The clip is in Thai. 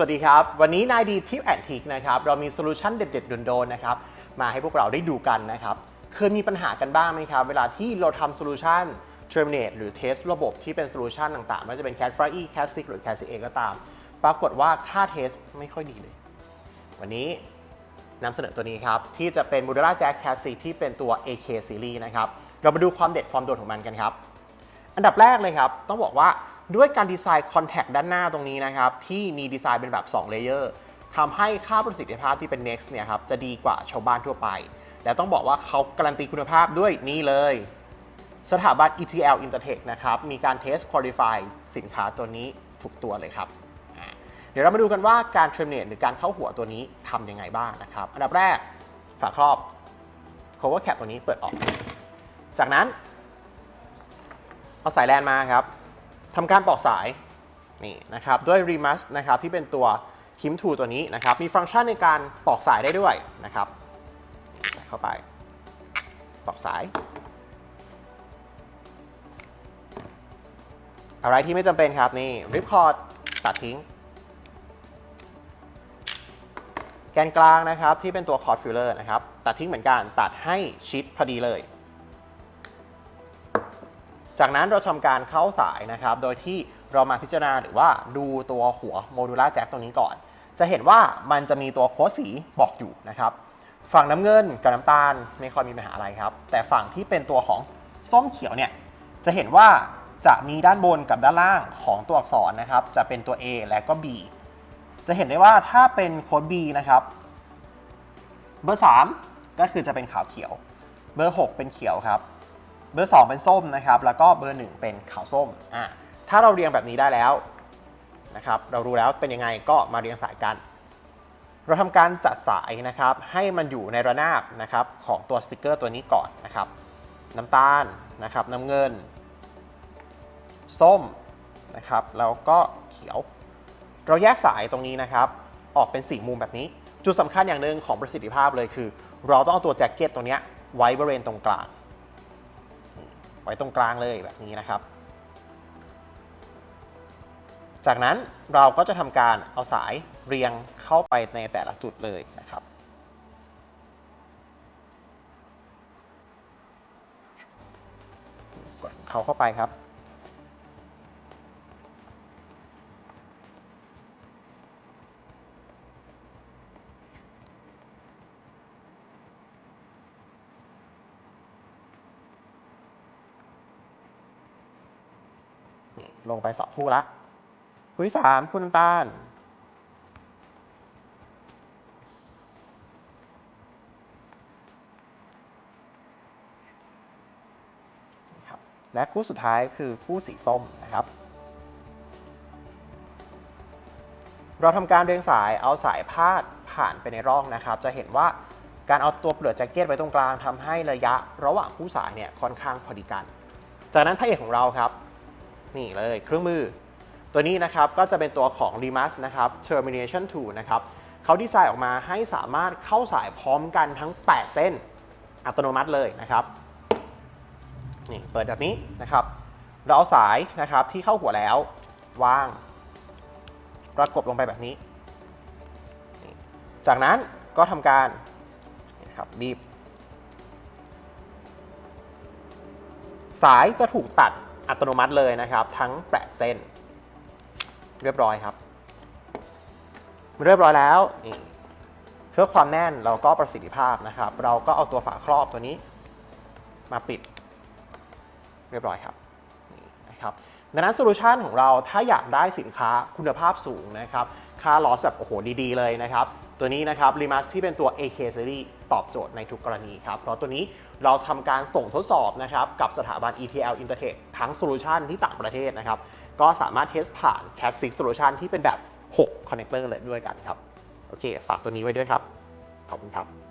สวัสดีครับ วันนี้นายดีทิปแอนทิกนะครับเรามีโซลูชันเด็ดๆโดนๆนะครับมาให้พวกเราได้ดูกันนะครับเคยมีปัญหากันบ้างไหมครับ เวลาที่เราทำโซลูชัน terminate หรือ test ระบบที่เป็นโซลูชันต่างๆไม่ว่าจะเป็น cat f r y e cat 6หรือ cat 6 a ก็ตาม ปรากฏว่าค่า test ไม่ค่อยดีเลย วันนี้นำเสนอตัวนี้ครับ ที่จะเป็น Modular Jack Cat 6ที่เป็นตัว AK Series นะครับเรามาดูความเด็ดความโดดของมันกันครับ อันดับแรกเลยครับ ต้องบอกว่า ด้วยการดีไซน์คอนแทคด้านหน้าตรงนี้นะครับ ที่มีดีไซน์เป็นแบบ2เลเยอร์ทำให้ค่าประสิทธิภาพที่เป็น Next เนี่ยครับจะดีกว่าชาวบ้านทั่วไป แล้วต้องบอกว่าเขาการันตีคุณภาพด้วยนี่เลย สถาบัน ETL Intertech นะครับ มีการเทส qualify สินค้าตัวนี้ทุกตัวเลยครับ เดี๋ยวเรามาดูกันว่าการ terminate หรือการเข้าหัวตัวนี้ทำยังไงบ้างนะครับ อันดับแรกฝาครอบ cover cap ตัวนี้เปิดออก จากนั้นเอาสายแลนมาครับ ทำการปอกสายนี่นะครับด้วย Remus นะครับที่เป็นตัวคิมทูตัวนี้นะครับมีฟังก์ชันในการปอกสายได้ด้วยนะครับเข้าไปปอกสาย อะไรที่ไม่จำเป็นครับนี่ริปคอร์ดตัดทิ้ง แกนกลางนะครับที่เป็นตัวคอร์ดฟิลเลอร์นะครับตัดทิ้งเหมือนกันตัดให้ชิดพอดีเลย จากนั้นเราทำการเข้าสายนะครับ โดยที่เรามาพิจารณาหรือว่าดูตัวหัวโมดูล่าแจ็คตรงนี้ก่อน จะเห็นว่ามันจะมีตัวโค้ดสีบอกอยู่นะครับ ฝั่งน้ำเงินกับน้ำตาลไม่ค่อยมีปัญหาอะไรครับ แต่ฝั่งที่เป็นตัวของส้มเขียวเนี่ยจะเห็นว่าจะมีด้านบนกับด้านล่างของตัวอักษรนะครับ จะเป็นตัว A และก็ B จะเห็นได้ว่าถ้าเป็นโค้ด B นะครับ เบอร์ 3 ก็คือจะเป็นขาวเขียว เบอร์ 6 เป็นเขียวครับ เบอร์ 2 เป็นส้มนะครับ แล้วก็เบอร์ 1 เป็นขาวส้มอะถ้าเราเรียงแบบนี้ได้แล้วนะครับ เรารู้แล้วเป็นยังไงก็มาเรียงสายกัน เราทำการจัดสายนะครับ ให้มันอยู่ในระนาบนะครับของตัวสติกเกอร์ตัวนี้ก่อนนะครับ น้ำตาลนะครับ น้ำเงิน ส้มนะครับ แล้วก็เขียว เราแยกสายตรงนี้นะครับ ออกเป็นสี่มุมแบบนี้ จุดสำคัญอย่างหนึ่งของประสิทธิภาพเลยคือ เราต้องเอาตัวแจ็คเก็ตตัวนี้ไว้บริเวณตรงกลาง ว้ตรงกลางเลยแบบนี้นะครับ จากนั้นเราก็จะทำการเอาสายเรียงเข้าไปในแต่ละจุดเลยนะครับกดเขาเข้าไปครับ ลงไปสองคู่ละคู่ที่สามคุณน้ำตาลนี่ครับและคู่สุดท้ายคือคู่สีส้มนะครับ เราทำการเรียงสายเอาสายพาดผ่านไปในร่องนะครับ จะเห็นว่าการเอาตัวเปลือกแจ็คเก็ตไว้ตรงกลางทำให้ระยะระหว่างคู่สายเนี่ยค่อนข้างพอดีกัน จากนั้นพระเอกของเราครับ นี่เลยเครื่องมือ ตัวนี้นะครับก็จะเป็นตัวของ Remus นะครับ Termination t o นะครับเขาดีไซน์ออกมาให้สามารถเข้าสายพร้อมกันทั้ง 8 เส้น อัตโนมัติเลยนะครับนี่เปิดแบบนี้นะครับ เราเอาสายนะครับที่เข้าหัวแล้ววาง ประกบลงไปแบบนี้นจากนั้นก็ทำการนะครับบีบ สายจะถูกตัด อัตโนมัติเลยนะครับ ทั้ง8เส้น เรียบร้อยครับ เรียบร้อยแล้วนี่เพื่อความแน่นเราก็ประสิทธิภาพนะครับ เราก็เอาตัวฝาครอบตัวนี้ มาปิด เรียบร้อยครับนี่นะครับดังนั้นโซลูชันของเราถ้าอยากได้สินค้าคุณภาพสูงนะครับ ค่าลอสแบบโอ้โหดีๆเลยนะครับ ตัวนี้นะครับรีมาสที่เป็นตัว AK Series ตอบโจทย์ในทุกกรณีครับ เพราะตัวนี้เราทำการส่งทดสอบนะครับกับสถาบัน ETL Intertech ทั้งโซลูชันที่ต่างประเทศนะครับ ก็สามารถเทสผ่าน Cat 6 Solution ที่เป็นแบบ 6 Connector เลยด้วยกันครับ โอเค ฝากตัวนี้ไว้ด้วยครับ ขอบคุณครับ